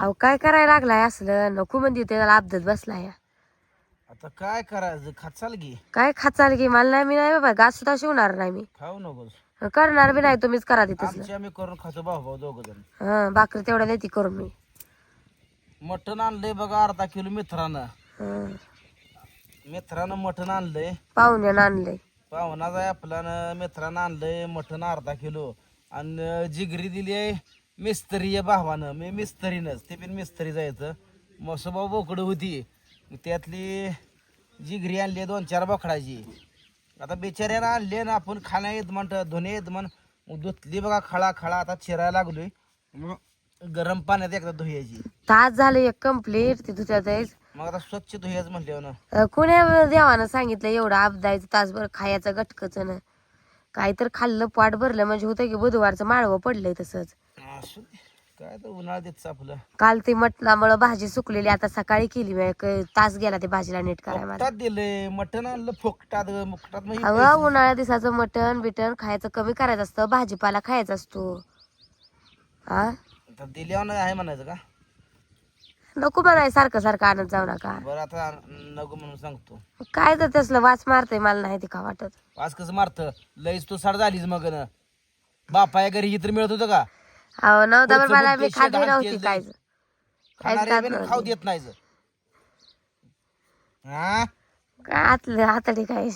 अहो काय करायला लागलाय असलं नको म्हणते त्याला अपदत बसलाय. आता काय करायचं? खाचाल की. काय खाचाल की? मला नाही मी नाही बाबा गास सुद्धा शिवणार नाही मी. खाऊ नकोस. करणार बी नाही तुम्हीच करा ते तसलं आमची आम्ही करून खातो भाऊ भाऊ दोघ जण. हं भाकरी तेवढ्या देते करून मी. मटण आणलंय बघा अर्धा किलो मित्रानं. हं. मित्रानं मटण आणलंय. पाहुण्यानं आणलंय. पाहुणा जाय आपल्यानं मित्रानं आणलंय मटण अर्धा किलो. आणि जिगरी दिली आहे मिस्त्री आहे भावानं मी मिस्त्रीनंच ते पण मिस्त्री जायचं. मसोबा बोकडं होती. त्यातली जिगरी आणली आहे दोन चार बोकडाची. आता बिचाऱ्यानं आणली ना आपण खाण्या येत म्हणत धुणे येत म्हण मग धुतली बघा खळा खळा आता चिरायला लागलोय. मग? गरम पाण्यात एकदा धुयाची तास झालं एक कंप्लीट ते तुझ्या जायच मग आता स्वच्छ धुयाच म्हटल्यावर ना. कोण्या देवानं सांगितलं एवढं आपदायचं तासभर खायचं गटकच न. काय तर खाल्लं पोट भरलं म्हणजे होतं की बुधवारचं माळवं पडलंय तसंच. असू दे. काय तर उन्हाळा देत आपलं. काल ती मटणामुळं भाजी सुकलेली आता सकाळी केली मी एक तास गेला ते भाजीला नीट करायला मला फोकटात दिले मटण आणलं फोकटात मुकटात म्हणजे अगं उन्हाळ्या दिवसाचं मटण बिटन खायचं कमी करायचं असतं भाजीपाला खायचा असतो. हा आता दिल्यावर आहे म्हणायचं का? नको म्हणाय सारखं सारखं आणत जाऊ नका. बरं आता नको म्हणून सांगतो. काय तर तसलं वास मारतंय मला नाही ते का वाटत. आज कसं मारतं? लईच तू साड झालीच मग न बापा घरी इतर मिळत होतं का? अहो नव्हता पुढचं मला मी खाती नव्हती काय खाणारे खात बी नव्हती. खाऊ देत नाही हा? काय आतलं आतडी काय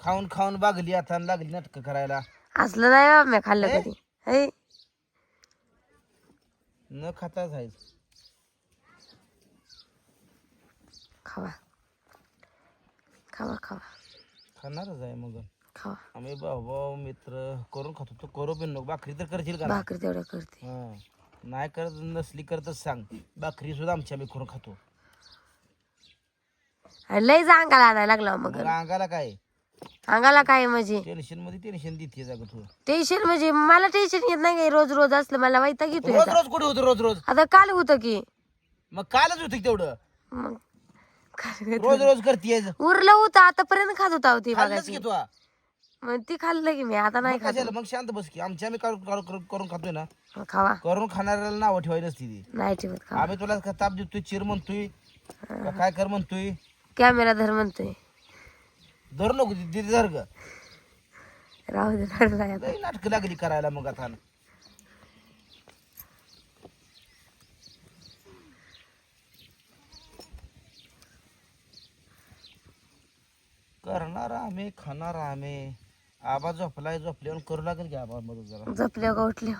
खाऊन खाऊन बागली आता आणि लागली नाटक करायला. असलं नाही बाबा मी खाल्लं? कधी. है? न खाता जायचं. खावा. खावा खावा. खाणारच आहे मग. खावा आम्ही भाऊ भाऊ मित्र करून खातो. तो करू पण नको. भाकरी तर करशील का? भाकरी तेवढं करते. हा. नाही करत नसली करतच सांग. भाकरी सुद्धा आमची आम्ही करून खातो. आणि लय अंगाला आणायला लागला मग. मग अंगाला काय? अंगाला काय म्हणजे? टेन्शनमध्ये टेन्शन देते जाग तू. टेन्शन म्हणजे मला टेन्शन येत नाही काही रोज रोज असलं मला वैताग घेतो रोज रोज कुठे होतं रोज रोज? आता काल होतं की. मग कालच होतं तेवढं? मग रोज रोज करते उरलं होतं आतापर्यंत खात होता ती खाल्लंच बघायची की. तू? हा. मग ती खाल्लं की मी आता नाही मग खात कशाला मग शांत बस की. आमची आम्ही करून- करून करून- करून खातोय ना. मग खावा. करून खाणाऱ्याला नावं ठेवायची नसती ती. नाही ठेवत खावा. आम्ही तुला का ताप देतोय चिर म्हणतोय. का काय कर म्हणतोय? कॅमेरा धर म्हणतोय. धर नको दिदी धर ग. राहू दे धरलाय आता. लई नाटकं लागली करायला मग आता. करणार आम्ही खाणार आम्ही. आबा झोपलाय झोपल्यावर करू लागेल की आबा मदत जरा? झोपल्या का उठल्या?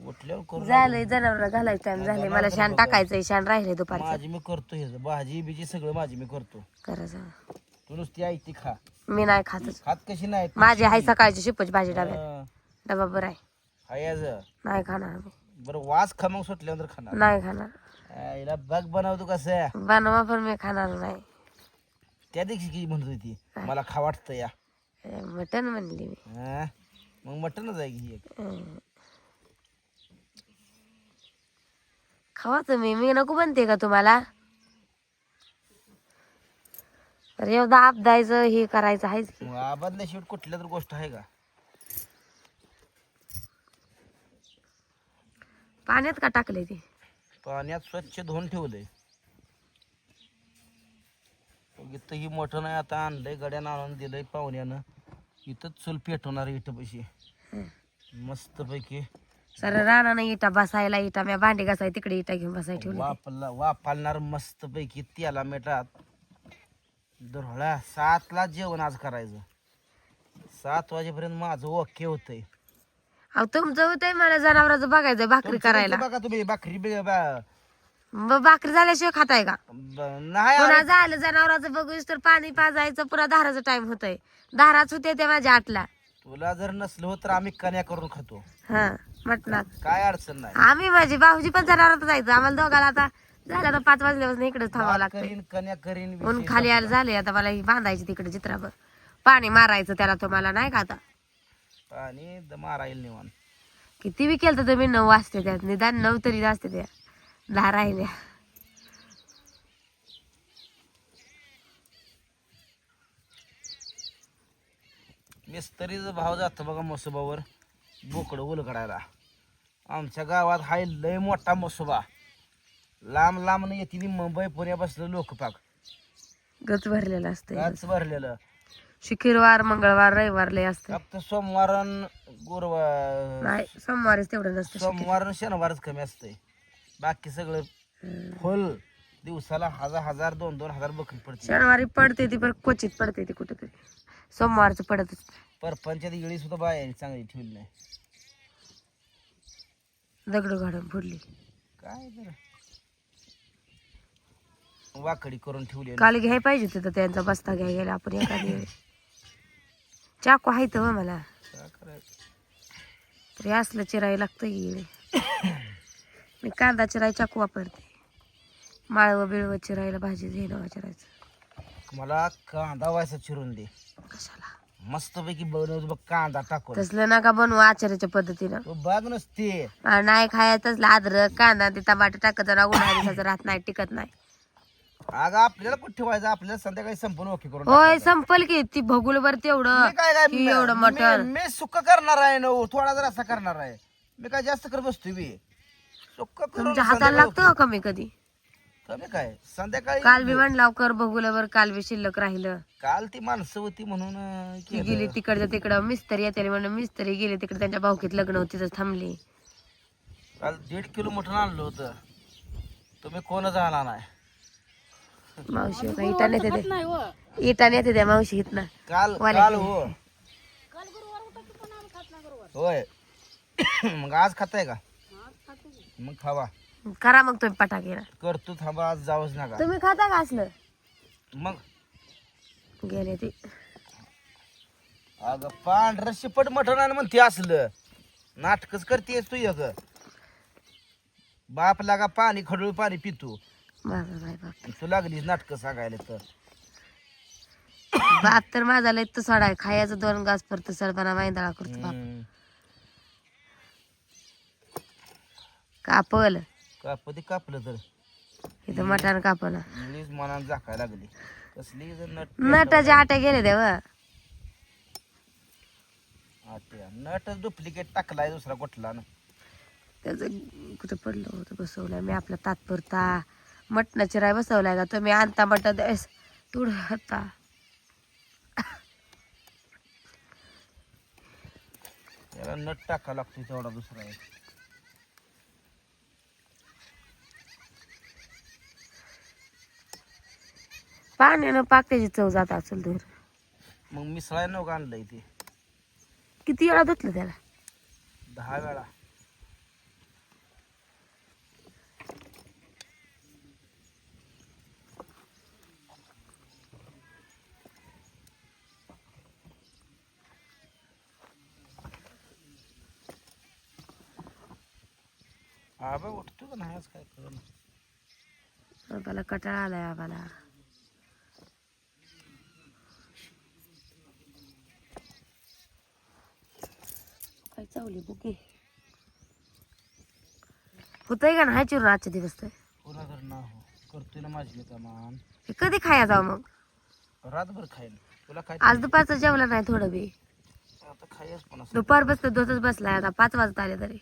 उठल्यावर करू झालंय जनावर घालायचं टाइम झाले मला शान टाकायचंय शान राहिले दुपारचं. माझी मी करतो हे भाजी बिजी सगळं माझी मी करतो. करायचं तू नुसती आई ती खा. मी नाही खातच खात कशी नाही? माझी आई सकाळची शिपची भाजी डब्यात. हं, डबा बरं आहे. हाय आज. नाही खाणार मी. बरं वास खमंग सुटल्यानंतर खाणार. नाही खाणार. आईला बघ बनवतो कसं बनवा पण मी खाणार नाही. त्या दिवशी की म्हणत होती मला खा वाटतं या. ए, मटण म्हणली मी हं? मग मटणच आहे की ही एक. हं. खावा तुम्ही मी नको बनते का तुम्हाला तर एवढा आप द्यायचं हे करायचं आहेच की मग आबादल्या शेवट कुठल्या तर गोष्ट आहे का पाण्यात का टाकले ते पाण्यात स्वच्छ धुवून ठेवलंय इथं ही मोठं नाही आता आणलंय गड्यानं आणून दिलंय पाहुण्यानं. इथंच चूल पेटवणार इथं पैसे मस्त पैकी सर राणा नाही इटा बसायला इटा मी भांडी घासाय तिकडे इटा घेऊन बसाय ठेवली वापरला वापरणार मस्त पैकी त्याला मिठात दरहळा सातला जेवण आज करायचं. सात वाजेपर्यंत माझं ओके होतंय. अहो तुमचं होतंय मला जनावरांचं बघायचं भाकरी करायला. बघा तुम्ही भाकरी बी- बा- भाकरी झाल्याशिवाय खाताय का? ब- नाही पुन्हा झालं जनावरांचं बघूस तर पाणी पाजायचं पुन्हा धाराचा टाइम होतय. धाराच होते ते माझ्या आठला तुला जर नसलं होत तर आम्ही कन्या करून खातो. हा म्हटलं. काय अडचण नाही. आम्ही माझी भाऊजी पण जनावरात जायचं आम्हाला दोघाला आता झालं आता पाच वाजल्यापासून इकडे थांबावं भात लागतं करीन कन्या करीन ऊन विषय खाली आलं झाले आता मला ही बांधायची तिकडे चित्रावर. पाणी मारायचं त्याला तुम्हाला नाही का आता? द- मारायला निवान किती बी केलं तर तुम्ही नऊ वाजते त्यात निदान नऊ तरी असते त्या दहा राहिल्या. मिस्त्रीचा भाव जातो बघा मसोबावर. बोकडं उलगडायला. आमच्या गावात हाय लय मोठा मसोबा. लांब लांब येते मुंबई पुण्या बसलं लोक पाक गच भरलेलं असतं काच भरलेलं. शुक्रवार मंगळवार रविवार लय असतं. फक्त सोमवार अन गुरुवार. नाही सोमवारीच तेवढं नसतं सोमवार अन शनिवारच कमी असतंय. बाकी सगळं. फुल दिवसाला हजार हजार दोन दोन हजार बकरी पडते. शनिवारी पडते ती पण क्वचित पडते ती कुठेतरी. सोमवारचं पडतच. नाही. परपंचात इळी सुद्धा बाया चांगली ठेवली नाही. दगड घालून फुडली. काय तर वाकडी करून ठेवली. काल घ्याय पाहिजे तिथं त्यांचा बस्ता घ्याय गेला. आपण एखादी चाकू आहे तर मला. काय करायचं? तरी असलं चिराय लागतं येळे मी कांदा चिराय चाकू वापरते. माळवं बिळवं चिरायला भाजी घेणं चिरायचं मला कांदा व्हायचा चिरून दे. कशाला? मस्तपैकी बनवतो बघ कांदा टाकून. तसलं नका बनवू आचार्याच्या पद्धतीनं. तो बाग नसते. आ, नाही खायचंच अद्रक कांदा ते टमाटर टाकत उन्हाळ्या दिवसाचं राहत नाही टिकत नाही. अगं आपल्याला कुठे ठेवायचं आपल्याला संध्याकाळी संपून ओके करून होय. संपल की ती भगुलभर तेवढं मी काय काय की एवढं मी- मटण. मी सुक्क करणार आहे ना थोडा जर असा करणार आहे. मी काय जास्त करत बसतोय बी. सुक्क करून तुमच्या हाताला संध्याकाळी लागतं का कमी कधी? कमी काय? संध्याकाळी काल बी म्हणला कर भगुलभर काल बी शिल्लक राहिलं. काल ती माणसं होती म्हणून अं, ती केलं. गेली तिकडच्या तिकडं. मिस्त्री येते म्हणून मिस्त्री गेले तिकडे. त्यांच्या भाऊकीत लग्न होती तिथं थांबली. काल दीड किलो मटण आणलं होतं. तुम्ही कोणच आणला नाही? मावशी हो का इटा नेते ते. इटा नेते त्या मावशी इथनं. काल वाले काल केले. हो होय. मग आज खाताय का? मग खावा. करा मग तुम्ही पटाकेला करतो थांबा आज जावंच नका. तुम्ही खाता का असलं? मग. गेले ते. अगं पांढरं शिपट मटण आणि म्हणते असलं. नाटकच करतेस तू एक बाप लागा पाणी खडूळ पाणी पितो. माझा बाय बाप. आणि तू लागलीस नाटक सांगायला तर. बाप तर माझा लय तो सोडाय खायचं दोन घास परत सरपणा माहिंदाळा करतो बाप. हम्म. कापल. कापती कापलं तर. इथं मटण कापना इंग्लिश मनात झाकायला लागली. कसली जर नट नटाचे आट्या गेले देवा. आट्या. नटच डुप्लिकेट टाकलाय दुसरा कुठला ना त्याचं कुठं पडलं होतं बसवलाय. मी आपला तात्पुरता. मटणाची राय बसवलाय का? तुम्ही आणता मटण तुड होता त्याला नट टाका लागतो तेवढा दुसरा एक. पाण्यानं पाक त्याची चव जात असेल दूर मग मिसळाय नव्हतं आणलंय ते. किती वेळा धुतलं त्याला? दहा वेळा. आबा उठतो का नाही आज काय करू आम्हाला कटाळा आलाय आम्हाला चावली बुके. होतंय का नाही चिरून आजच्या दिवस तर ना हो. करतोय ना माझी का मान. हे कधी खाया जाऊ मग? रातभर खाईन. तुला काय आज दुपारचं जेवलं नाही थोडं बी. आता खायच पण असं. दुपार बसतं धोतच बसलाय आता पाच वाजता आले तरी.